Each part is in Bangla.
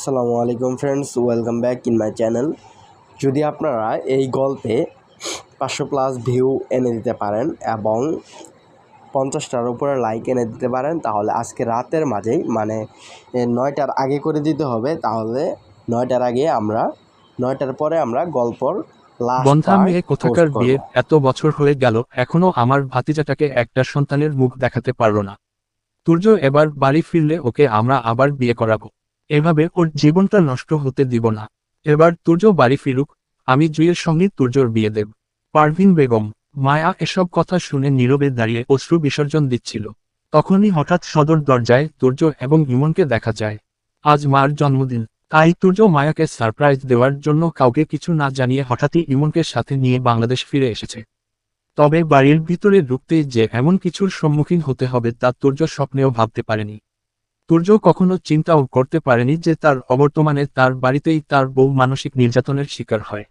আসসালামু আলাইকুম friends welcome back in my channel যদি আপনারা এই গল্পে পাঁচশো প্লাস ভিউ এনে দিতে পারেন এবং পঞ্চাশটার উপরে লাইক এনে দিতে পারেন তাহলে আজকে রাতের মাঝেই মানে নয়টার আগে করে দিতে হবে তাহলে নয়টার আগে আমরা নয়টার পরে আমরা গল্পর লাস্ট বন্ধা মেয়ে কোথাকার বিয়ে এত বছর হয়ে গেল এখনও আমার ভাতিজাটাকে একটা সন্তানের মুখ দেখাতে পারল না। তুর্য এবার বাড়ি ফিরলে ওকে আমরা আবার বিয়ে করাবো। এভাবে ওর জীবনটা নষ্ট হতে দিব না। এবার তুর্য বাড়ি ফিরুক, আমি জুইয়ের সঙ্গে তুর্যর বিয়ে দেব। পারভিন বেগম, মায়া এসব কথা শুনে নীরবে দাঁড়িয়ে অশ্রু বিসর্জন দিচ্ছিল। তখনই হঠাৎ সদর দরজায় তুর্য এবং ইমনকে দেখা যায়। আজ মার জন্মদিন, তাই তুর্য মায়াকে সারপ্রাইজ দেওয়ার জন্য কাউকে কিছু না জানিয়ে হঠাৎই ইমনকে সাথে নিয়ে বাংলাদেশ ফিরে এসেছে। তবে বাড়ির ভিতরে ঢুকতেই যে এমন কিছুর সম্মুখীন হতে হবে তা তুর্য স্বপ্নেও ভাবতে পারেনি। তুর্য কখনো চিন্তাও করতে পারেনি যে তার অবর্তমানে তার বাড়িতেই তার বউ মানসিক নির্যাতনের শিকার হয়।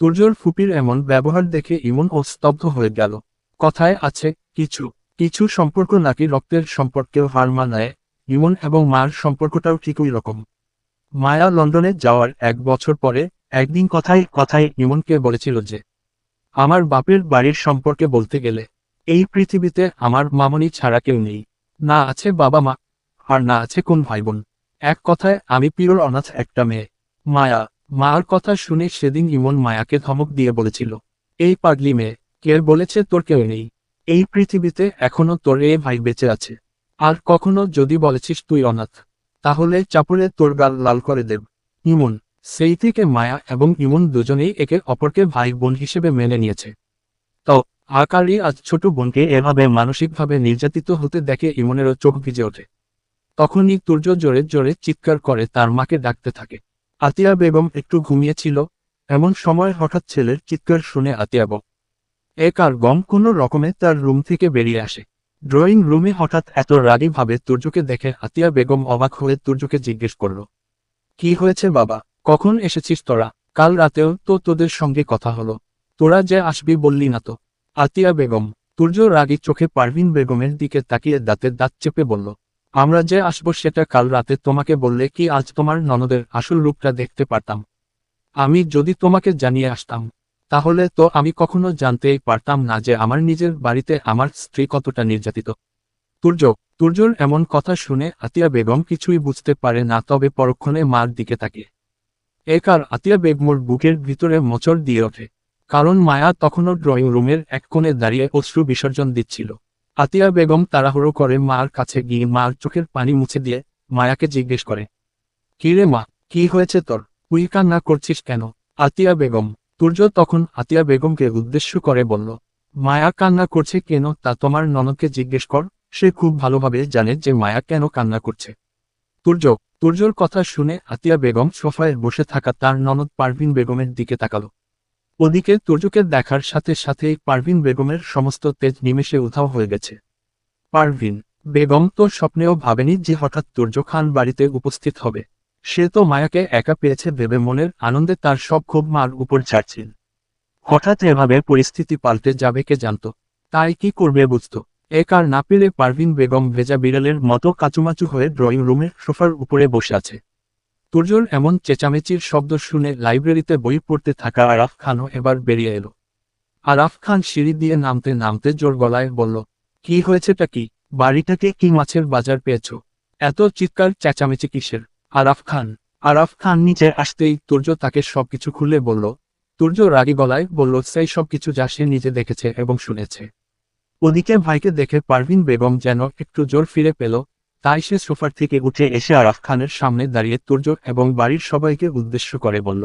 তুর্যর ফুপির এমন ব্যবহার দেখে ইমন ও স্তব্ধ হয়ে গেল। কথায় আছে, কিছু কিছু সম্পর্ক নাকি রক্তের সম্পর্কেও হার মানায়। ইমন এবং মার সম্পর্কটাও ঠিকই রকম। মায়া লন্ডনে যাওয়ার এক বছর পরে একদিন কথায় কথায় ইমনকে বলেছিল যে, আমার বাপের বাড়ির সম্পর্কে বলতে গেলে, এই পৃথিবীতে আমার মামনি ছাড়া কেউ নেই। না আছে বাবা মা আর না আছে কোন ভাই বোন এক কথায়, আমি পিরোর অনাথ একটা মেয়ে। মায়া, মার কথা শুনে সেদিন ইমন মায়াকে ধমক দিয়ে বলেছিল, এই পাগলি মেয়ে, কে বলেছে তোর কেউ নেই? এই পৃথিবীতে এখনও তোর এ ভাই বেঁচে আছে। আর কখনো যদি বলেছিস তুই অনাথ, তাহলে চাপুরে তোর গাল লাল করে দেব। ইমন, সেই থেকে মায়া এবং ইমন দুজনেই একে অপরকে ভাই বোন হিসেবে মেনে নিয়েছে। তো আকারই আজ ছোট বোনকে এভাবে মানসিকভাবে নির্যাতিত হতে দেখে ইমনেরও চোখ ভিজে ওঠে। তখনই তুর্য জোরে জোরে চিৎকার করে, তার মাকে ডাকতে থাকে। আতিয়া বেগম একটু ঘুমিয়েছিল। এমন সময় হঠাৎ ছেলের চিৎকার শুনে আতিয়া বক এক আর গম? কোনো রকমে তার রুম থেকে বেরিয়ে আসে। ড্রয়িং রুমে হঠাৎ এত রাগী ভাবে তুর্যকে দেখে আতিয়া বেগম অবাক হয়ে তুর্যকে জিজ্ঞেস করল, কি হয়েছে বাবা? কখন এসেছিস তোরা? কাল রাতেও তো তোদের সঙ্গে কথা হলো। তোরা যে আসবি বললি না তো? আতিয়া বেগম তুর্য রাগী চোখে পারভিন বেগমের দিকে তাকিয়ে দাঁতের দাঁত চেপে বলল আমরা যে আসব সেটা কাল রাতে তোমাকে বললে কি আজ তোমার ননদের আসল রূপটা দেখতে পারতাম। আমি যদি তোমাকে জানিয়ে আসতাম, তাহলে তো আমি কখনো জানতেই পারতাম না যে আমার নিজের বাড়িতে আমার স্ত্রী কতটা নির্যাতিত। তুর্য, তুর্যর এমন কথা শুনে আতিয়া বেগম কিছুই বুঝতে পারে না, তবে পরক্ষণে মার দিকে তাকে একার আতিয়া বেগমর বুকের ভিতরে মোচড় দিয়ে ওঠে, কারণ মায়া তখনও ড্রয়িং রুমের এক কোণে দাঁড়িয়ে অশ্রু বিসর্জন দিচ্ছিল। আতিয়া বেগম তাড়াহুড়ো করে মার কাছে গিয়ে মার চোখের পানি মুছে দিয়ে মায়াকে জিজ্ঞেস করে, কি রে মা, কি হয়েছে তোর? তুই কান্না করছিস কেন? আতিয়া বেগম তুর্য তখন আতিয়া বেগমকে উদ্দেশ্য করে বলল, মায়া কান্না করছে কেন তা তোমার ননদকে জিজ্ঞেস কর, সে খুব ভালোভাবে জানে যে মায়া কেন কান্না করছে। তুর্য তুর্যর কথা শুনে আতিয়া বেগম সোফায় বসে থাকা তার ননদ পারভিন বেগমের দিকে তাকালো। ওদিকে তুর্যকে দেখার সাথে সাথেই পারভিন বেগমের সমস্ত তেজ নিমেষে উধাও হয়ে গেছে। পারভিন, বেগম তো স্বপ্নেও ভাবেনি যে হঠাৎ তুর্য খান বাড়িতে উপস্থিত হবে। সে তো মায়াকে একা পেয়েছে ভেবে মনের আনন্দে তার সব ক্ষোভ মার উপর ছাড়ছিল হঠাৎ এভাবে পরিস্থিতি পাল্টে যাবে কে জানত? তাই কি করবে বুঝত? এক আর না পেলে পারভিন বেগম ভেজা বিড়ালের মতো কাচুমাচু হয়ে ড্রয়িং রুমের সোফার উপরে বসে আছে। তুর্যর এমন চেঁচামেচির শব্দ শুনে লাইব্রেরিতে বই পড়তে থাকা আরাফ খানও এবার বেরিয়ে এলো। আরাফ খান সিঁড়ি দিয়ে নামতে নামতে জোর গলায় বলল, কি হয়েছেটা কি? বাড়িটাকে কি মাছের বাজার পেয়েছ? এত চিৎকার চেঁচামেচি কিসের? আরাফ খান আরাফ খান নিচে আসতেই তুর্য তাকে সবকিছু খুলে বলল। তুর্য রাগী গলায় বলল, সেই সবকিছু যা সে নিজে দেখেছে এবং শুনেছে। ওদিকে ভাইকে দেখে পারভিন বেগম যেন একটু জোর ফিরে পেল। তাই সে সোফার থেকে উঠে এসে আরাফ খানের সামনে দাঁড়িয়ে তুর্য এবং বাড়ির সবাইকে উদ্দেশ্য করে বলল,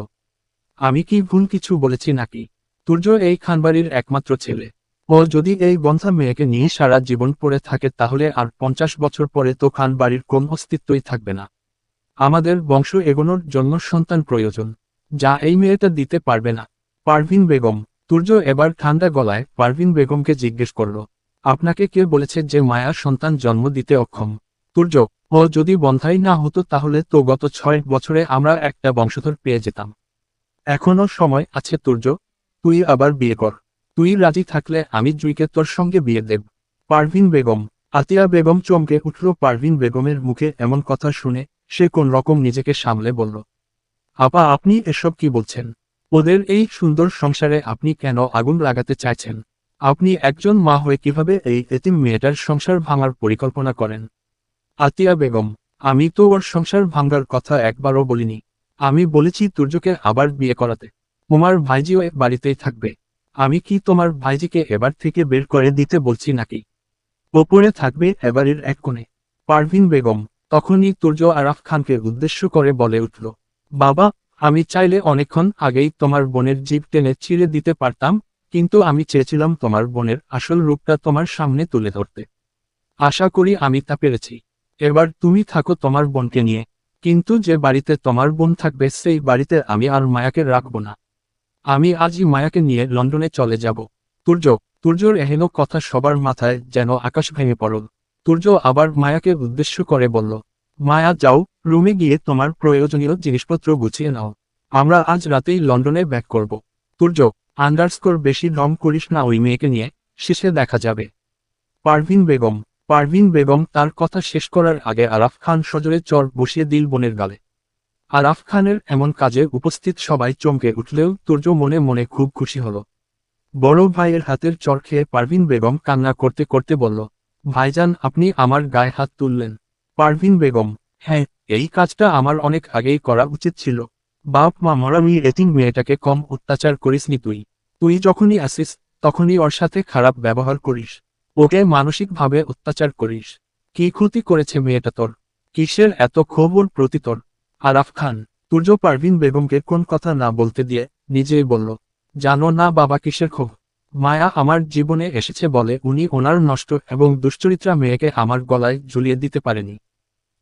আমি কি ভুল কিছু বলেছি নাকি? তুর্য এই খানবাড়ির একমাত্র ছেলে। ও যদি এই বন্ধা মেয়েকে নিয়ে সারা জীবন পড়ে থাকে তাহলে আর পঞ্চাশ বছর পরে তো খান বাড়ির কোন অস্তিত্বই থাকবে না। আমাদের বংশ এগোনোর জন্য সন্তান প্রয়োজন, যা এই মেয়েটা দিতে পারবে না। পারভিন বেগম তুর্য এবার ঠান্ডা গলায় পারভিন বেগমকে জিজ্ঞেস করল, আপনাকে কে বলেছে যে মায়া সন্তান জন্ম দিতে অক্ষম? তুর্য ও যদি বন্ধাই না হতো তাহলে তো গত ছয় বছরে আমরা একটা বংশধর পেয়ে যেতাম। এখনও সময় আছে তুর্য তুই আবার বিয়ে কর। তুই রাজি থাকলে আমি জুইকে তোর সঙ্গে বিয়ে দেব। পারভিন বেগম। আতিয়া বেগম চমকে উঠল। পারভিন বেগমের মুখে এমন কথা শুনে সে কোন রকম নিজেকে সামলে বলল, আপা, আপনি এসব কি বলছেন? ওদের এই সুন্দর সংসারে আপনি কেন আগুন লাগাতে চাইছেন? আপনি একজন মা হয়ে কীভাবে এই এতিম মেয়েটার সংসার ভাঙার পরিকল্পনা করেন? আতিয়া বেগম, আমি তো ওর সংসার ভাঙ্গার কথা একবারও বলিনি। আমি বলেছি তুর্যকে আবার বিয়ে করাতে। তোমার ভাইজিও এ বাড়িতেই থাকবে। আমি কি তোমার ভাইজিকে এবার থেকে বের করে দিতে বলছি নাকি? ওপরে থাকবে এবারের এক কোণে। পারভিন বেগম, তখনই তুর্য আরাফ খানকে উদ্দেশ্য করে বলে উঠল, বাবা, আমি চাইলে অনেকক্ষণ আগেই তোমার বোনের জীব টেনে ছিঁড়ে দিতে পারতাম, কিন্তু আমি চেয়েছিলাম তোমার বোনের আসল রূপটা তোমার সামনে তুলে ধরতে। আশা করি আমি তা পেরেছি। এবার তুমি থাকো তোমার বোনকে নিয়ে। কিন্তু যে বাড়িতে তোমার বোন থাকবে, সেই বাড়িতে আমি আর মায়াকে রাখব না। আমি আজই মায়াকে নিয়ে লন্ডনে চলে যাব। তুর্য তুর্যর এহেন কথা সবার মাথায় যেন আকাশ ভেঙে পড়ল। তুর্য আবার মায়াকে উদ্দেশ্য করে বলল, মায়া, যাও, রুমে গিয়ে তোমার প্রয়োজনীয় জিনিসপত্র গুছিয়ে নাও। আমরা আজ রাতেই লন্ডনে ব্যাক করব। তুর্য আন্ডারস্কোর বেশি রং করিস না ওই মেয়েকে নিয়ে, শেষে দেখা যাবে। পারভিন বেগম পারভিন বেগম তার কথা শেষ করার আগে আরাফ খান সজোরে চর বসিয়ে দিল বোনের গালে। আরাফ খানের এমন কাজে উপস্থিত সবাই চমকে উঠলেও তুর্য মনে মনে খুব খুশি হল। বড় ভাইয়ের হাতের চর খেয়ে পারভিন বেগম কান্না করতে করতে বলল, ভাইজান, আপনি আমার গায়ে হাত তুললেন। পারভিন বেগম হ্যাঁ এই কাজটা আমার অনেক আগেই করা উচিত ছিল। বাপ মা মরামি এতিম মেয়েটাকে কম অত্যাচার করিসনি তুই। তুই যখনই আসিস, তখনই ওর সাথে খারাপ ব্যবহার করিস। ওকে মানসিকভাবে অত্যাচার করিস। কি ক্ষতি করেছে মেয়েটা তোর? কিসের এত ওর প্রতি তোর? আরাফ খান, তুর্য পারভিন বেগমকে কোন কথা না বলতে দিয়ে নিজেই বলল, জানো না বাবা কিসের ক্ষোভ? মায়া আমার জীবনে এসেছে বলে উনি ওনার নষ্ট এবং দুশ্চরিত্রা মেয়েকে আমার গলায় ঝুলিয়ে দিতে পারেনি।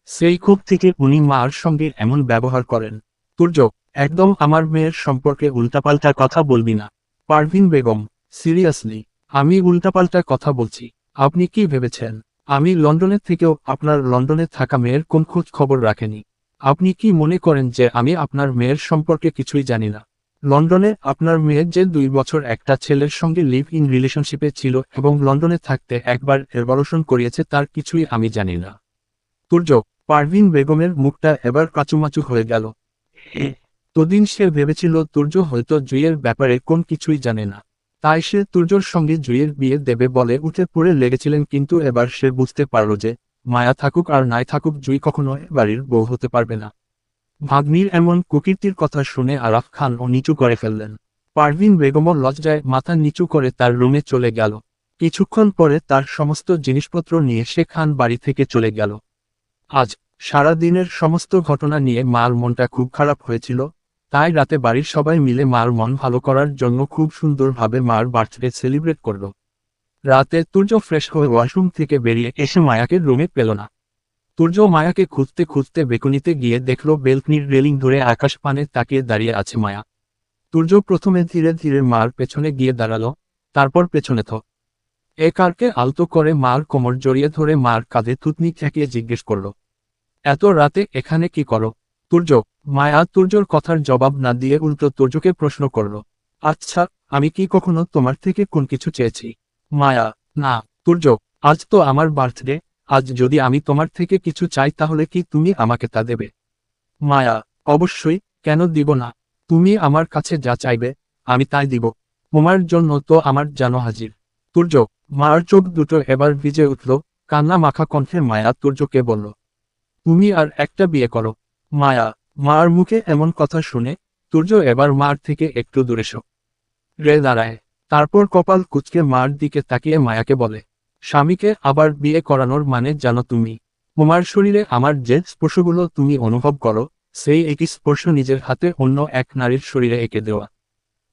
সেই ক্ষোভ থেকে উনি মার সঙ্গে এমন ব্যবহার করেন। তুর্য, একদম আমার মেয়ের সম্পর্কে উল্টাপাল্টা কথা বলবি না। পারভিন বেগম, সিরিয়াসলি আমি উল্টাপাল্টা কথা বলছি। আপনি কি ভেবেছেন? আমি লন্ডনের থেকেও আপনার লন্ডনে থাকা মেয়ের কোন খোঁজ খবর রাখেনি। আপনি কি মনে করেন যে আমি আপনার মেয়ের সম্পর্কে কিছুই জানি না? লন্ডনে আপনার মেয়ের যে দুই বছর একটা ছেলের সঙ্গে লিভ ইন রিলেশনশিপে ছিল এবং লন্ডনে থাকতে একবার এভালুশন করিয়েছে তার কিছুই আমি জানি না। তুর্য পারভিন বেগমের মুখটা এবার কাচুমাচু হয়ে গেল। তদিন সে ভেবেছিল তুর্য হয়তো জুইয়ের ব্যাপারে কোন কিছুই জানে না। তাই সে তুর্যর সঙ্গে জুইয়ের বিয়ে দেবে বলে উঠে পড়ে লেগেছিলেন, কিন্তু এবার সে বুঝতে পারল যে মায়া থাকুক আর নাই থাকুক জুই কখনো বাড়ির বউ হতে পারবে না। ভাগ্নির এমন কুকীর্তির কথা শুনে আরাফ খান ও নিচু করে ফেললেন। পারভিন বেগমও লজ্জায় মাথা নিচু করে তার রুমে চলে গেল। কিছুক্ষণ পরে তার সমস্ত জিনিসপত্র নিয়ে সে খান বাড়ি থেকে চলে গেল। আজ সারা দিনের সমস্ত ঘটনা নিয়ে মার মনটা খুব খারাপ হয়েছিল। তাই রাতে বাড়ির সবাই মিলে মার মন ভালো করার জন্য খুব সুন্দরভাবে মার বার্থডে সেলিব্রেট করল। রাতে তুর্য ফ্রেশ হয়ে ওয়াশরুম থেকে বেরিয়ে এসে মায়াকে রুমে পেল না। তুর্য মায়াকে খুঁজতে খুঁজতে বেকুনিতে গিয়ে দেখল বেলকনির রেলিং ধরে আকাশ পানে তাকিয়ে দাঁড়িয়ে আছে মায়া। তুর্য প্রথমে ধীরে ধীরে মার পেছনে গিয়ে দাঁড়াল, তারপর পেছনে থ। এ কারকে আলতো করে মার কোমর জড়িয়ে ধরে মার কাঁধে থুতনি ঠেকিয়ে জিজ্ঞেস করল, এত রাতে এখানে কি করো? তুর্য মায়া তুর্যর কথার জবাব না দিয়ে উল্টো তুর্যকে প্রশ্ন করল আচ্ছা আমি কি কখনো তোমার থেকে কোন কিছু চেয়েছি? মায়া, না, তুর্য, আজ তো আমার বার্থডে, আজ যদি আমি তোমার থেকে কিছু চাই তাহলে কি তুমি আমাকে তা দেবে? মায়া, অবশ্যই, কেন দিব না? তুমি আমার কাছে যা চাইবে, আমি তাই দিব। তোমার জন্য তো আমার জানো হাজির। তুর্য, মার চোখ দুটো এবার ভিজে উঠল, কান্না মাখা কণ্ঠে মায়া তুর্যকে বলল, তুমি আর একটা বিয়ে করো, মায়া মার মুখে এমন কথা শুনে তুর্য এবার মার থেকে একটু দূরে সো। রে দাঁড়ায়। তারপর কপাল কুচকে মার দিকে তাকিয়ে মায়াকে বলে, স্বামীকে আবার বিয়ে করানোর মানে জানো তুমি? তোমার শরীরে আমার যে স্পর্শগুলো তুমি অনুভব করো, সেই একই স্পর্শ নিজের হাতে অন্য এক নারীর শরীরে এঁকে দেওয়া।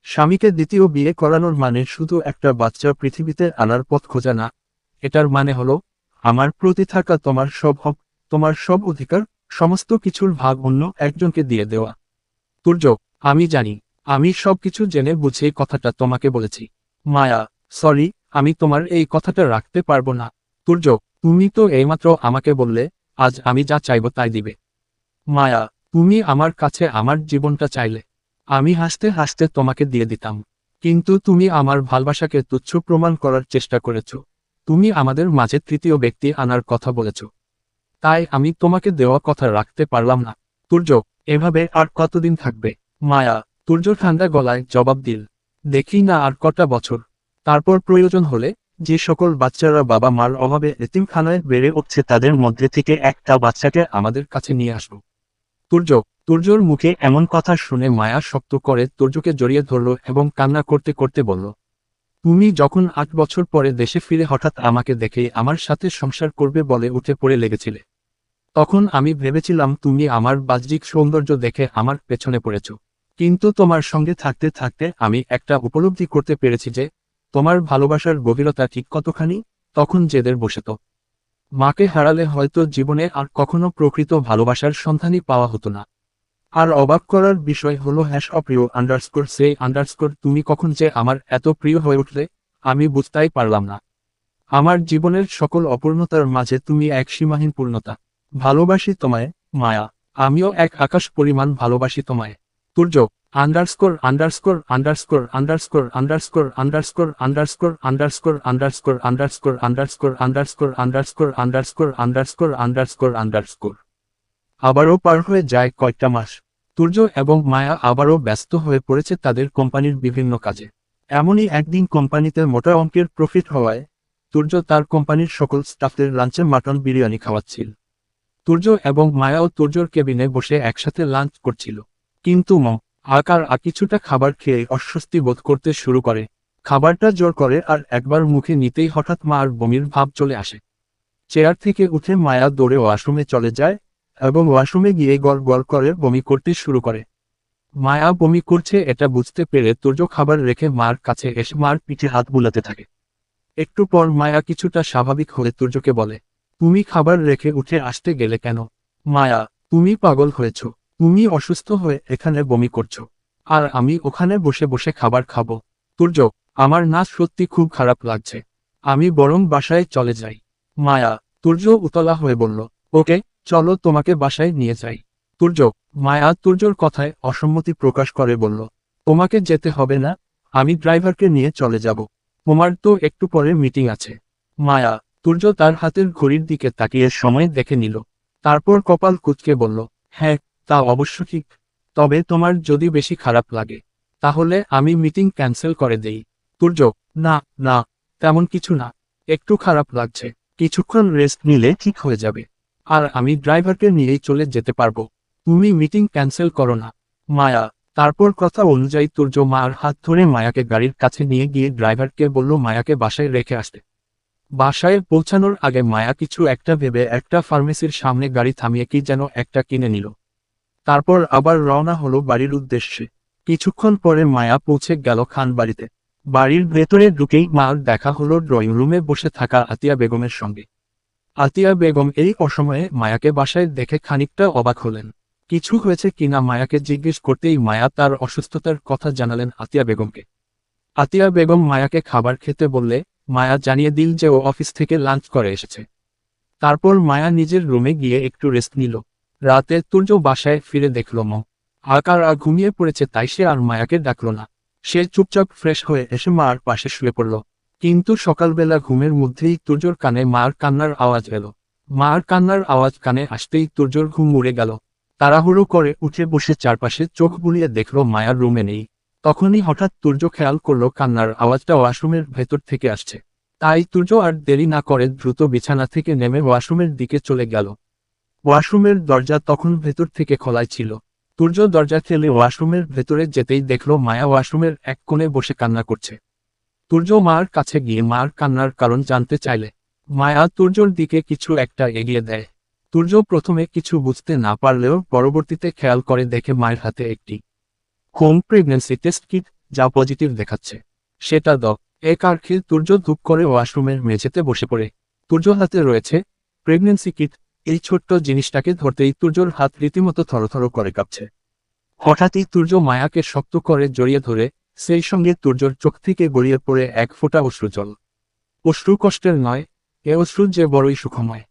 স্বামীকে দ্বিতীয় বিয়ে করানোর মানে শুধু একটা বাচ্চা পৃথিবীতে আনার পথ খোঁজা না। এটার মানে হলো, আমার প্রতি থাকা তোমার সব তোমার সব অধিকার সমস্ত কিছুর ভাগ অন্য একজনকে দিয়ে দেওয়া। তুর্য আমি জানি, আমি সবকিছু জেনে বুঝে কথাটা তোমাকে বলেছি। মায়া, সরি, আমি তোমার এই কথাটা রাখতে পারব না। তুর্য তুমি তো এইমাত্র আমাকে বললে, আজ আমি যা চাইব তাই দিবে। মায়া, তুমি আমার কাছে আমার জীবনটা চাইলে। আমি হাসতে হাসতে তোমাকে দিয়ে দিতাম। কিন্তু তুমি আমার ভালবাসাকে তুচ্ছ প্রমাণ করার চেষ্টা করেছ। তুমি আমাদের মাঝে তৃতীয় ব্যক্তি আনার কথা বলেছ। তাই আমি তোমাকে দেওয়া কথা রাখতে পারলাম না। তুর্য এভাবে আর কতদিন থাকবে? মায়া তুর্য ঠান্ডা গলায় জবাব দিল। দেখি না আর কটা বছর। তারপর প্রয়োজন হলে, যে সকল বাচ্চারা বাবা মার অভাবে এতিমখানায় বেড়ে উঠছে তাদের মধ্যে থেকে একটা বাচ্চাকে আমাদের কাছে নিয়ে আসব। তুর্য তুর্যর মুখে এমন কথা শুনে মায়া শক্ত করে তুর্যকে জড়িয়ে ধরল এবং কান্না করতে করতে বলল, তুমি যখন আট বছর পরে দেশে ফিরে হঠাৎ আমাকে দেখে আমার সাথে সংসার করবে বলে উঠে পড়ে লেগেছিলে। তখন আমি ভেবেছিলাম তুমি আমার বাহ্যিক সৌন্দর্য দেখে আমার পেছনে পড়েছ। কিন্তু তোমার সঙ্গে থাকতে থাকতে আমি একটা উপলব্ধি করতে পেরেছি যে, তোমার ভালোবাসার গভীরতা ঠিক কতখানি, তখন জেদের বসে তো। মাকে হারালে হয়তো জীবনে আর কখনো প্রকৃত ভালোবাসার সন্ধানই পাওয়া হতো না। আর অবাক করার বিষয় হলো হ্যাশ অপ্রিয় আন্ডারস্কোর সে আন্ডারস্কোর তুমি কখন যে আমার এত প্রিয় হয়ে উঠলে, আমি বুঝতেই পারলাম না। আমার জীবনের সকল অপূর্ণতার মাঝে তুমি এক সীমাহীন পূর্ণতা। ভালোবাসি তোমায় মায়া আমিও এক আকাশ পরিমাণ ভালোবাসি তোমায় Turjo underscore underscore underscore underscore underscore underscore underscore underscore underscore underscore underscore underscore underscore underscore underscore underscore underscore আবারও পার হয়ে যায় কয়েকটা মাস তুর্য এবং মায়া আবারও ব্যস্ত হয়ে পড়েছে তাদের কোম্পানির বিভিন্ন কাজে এমনই একদিন কোম্পানিতে মোটা অঙ্কের প্রফিট হওয়ায় তুর্য তার কোম্পানির সকল স্টাফদের লাঞ্চে মাটন বিরিয়ানি খাওয়াচ্ছিল তুর্য এবং মায়াও তুর্যর কেবিনে বসে একসাথে লাঞ্চ করছিল। কিন্তু ম আকার আর কিছুটা খাবার খেয়ে অস্বস্তি বোধ করতে শুরু করে। খাবারটা জোর করে আর একবার মুখে নিতেই হঠাৎ মা আর বমির ভাব চলে আসে। চেয়ার থেকে উঠে মায়া দৌড়ে ওয়াশরুমে চলে যায় এবং ওয়াশরুমে গিয়ে গল গল করে বমি করতে শুরু করে। মায়া বমি করছে এটা বুঝতে পেরে তুর্য খাবার রেখে মার কাছে এসে মার পিঠে হাত বুলাতে থাকে। একটু পর মায়া কিছুটা স্বাভাবিক হয়ে তুর্যকে বলে তুমি খাবার রেখে উঠে আসতে গেলে কেন? মায়া, তুমি পাগল হয়েছ। তুমি অসুস্থ হয়ে এখানে বমি করছ। আর আমি ওখানে বসে বসে খাবার খাব। তুর্য আমার না সত্যি খুব খারাপ লাগছে। আমি বরং বাসায় চলে যাই। মায়া তুর্য উতলা হয়ে বলল, ওকে, চলো তোমাকে বাসায় নিয়ে যাই। তুর্য মায়া তুর্যর কথায় অসম্মতি প্রকাশ করে বলল, তোমাকে যেতে হবে না, আমি ড্রাইভারকে নিয়ে চলে যাব। তোমার তো একটু পরে মিটিং আছে। মায়া তুর্য তার হাতের ঘড়ির দিকে তাকিয়ে সময় দেখে নিল। তারপর কপাল কুচকে বলল হ্যাঁ তা অবশ্য ঠিক। তবে তোমার যদি বেশি খারাপ লাগে, তাহলে আমি মিটিং ক্যান্সেল করে দেই। তুর্য না না, তেমন কিছু না। একটু খারাপ লাগছে। কিছুক্ষণ রেস্ট নিলে ঠিক হয়ে যাবে। আর আমি ড্রাইভারকে নিয়েই চলে যেতে পারব। তুমি মিটিং ক্যান্সেল করো না। মায়া, তারপর কথা অনুযায়ী তুর্য মার হাত ধরে মায়াকে গাড়ির কাছে নিয়ে গিয়ে ড্রাইভারকে বলল, মায়াকে বাসায় রেখে আসতে। বাসায় পৌঁছানোর আগে মায়া কিছু একটা ভেবে একটা ফার্মেসির সামনে গাড়ি থামিয়ে কি যেন একটা কিনে নিল। তারপর আবার রওনা হলো বাড়ির উদ্দেশ্যে। কিছুক্ষণ পরে মায়া পৌঁছে গেল খান বাড়িতে। বাড়ির ভেতরে ঢুকেই মার দেখা হলো ড্রয়িং রুমে বসে থাকা আতিয়া বেগমের সঙ্গে। আতিয়া বেগম এই অসময়ে মায়াকে বাসায় দেখে খানিকটা অবাক হলেন। কিছু হয়েছে কিনা মায়াকে জিজ্ঞেস করতেই মায়া তার অসুস্থতার কথা জানালেন আতিয়া বেগমকে। আতিয়া বেগম মায়াকে খাবার খেতে বললে মায়া জানিয়ে দিল যে ও অফিস থেকে লাঞ্চ করে এসেছে। তারপর মায়া নিজের রুমে গিয়ে একটু রেস্ট নিল। রাতে তুর্য বাসায় ফিরে দেখল ম। আকার আর ঘুমিয়ে পড়েছে তাই সে আর মায়াকে ডাকল না। সে চুপচাপ ফ্রেশ হয়ে এসে মার পাশে শুয়ে পড়ল। কিন্তু সকালবেলা ঘুমের মধ্যেই তুর্যর কানে মার কান্নার আওয়াজ এলো। মার কান্নার আওয়াজ কানে আসতেই তুর্যর ঘুম উড়ে গেল। তাড়াহুড়ো করে উঠে বসে চারপাশে চোখ বুলিয়ে দেখল মায়ার রুমে নেই। তখনই হঠাৎ তুর্য খেয়াল করল কান্নার আওয়াজটা ওয়াশরুমের ভেতর থেকে আসছে। তাই তুর্য আর দেরি না করে দ্রুত বিছানা থেকে নেমে ওয়াশরুমের দিকে চলে গেল। ওয়াশরুমের দরজা তখন ভেতর থেকে খোলাই ছিল। তুর্য দরজা ঠেলে ওয়াশরুমের ভেতরে যেতেই দেখল মায়া ওয়াশরুমের এক কোণে বসে কান্না করছে। তুর্য মার কাছে গিয়ে মার কান্নার কারণ জানতে চাইলে, মায়া তুর্যর দিকে কিছু একটা এগিয়ে দেয়। তুর্য প্রথমে কিছু বুঝতে না পারলেও পরবর্তীতে খেয়াল করে দেখে মায়ের হাতে একটি হোম প্রেগনেন্সি টেস্ট কিট যা পজিটিভ দেখাচ্ছে। সেটা দ এ কার্খিল তুর্য ধূপ করে ওয়াশরুমের মেঝেতে বসে পড়ে। তুর্য হাতে রয়েছে প্রেগনেন্সি কিট এই ছোট্ট জিনিসটাকে ধরতেই তুর্যর হাত রীতিমতো থরথর করে কাঁপছে। হঠাৎই তুর্য মায়াকে শক্ত করে জড়িয়ে ধরে, সেই সঙ্গে তুর্যর চোখ থেকে গড়িয়ে পড়ে এক ফোঁটা অশ্রু জল। অশ্রু কষ্টের নয়, এ অশ্রু যে বড়ই সুখময়।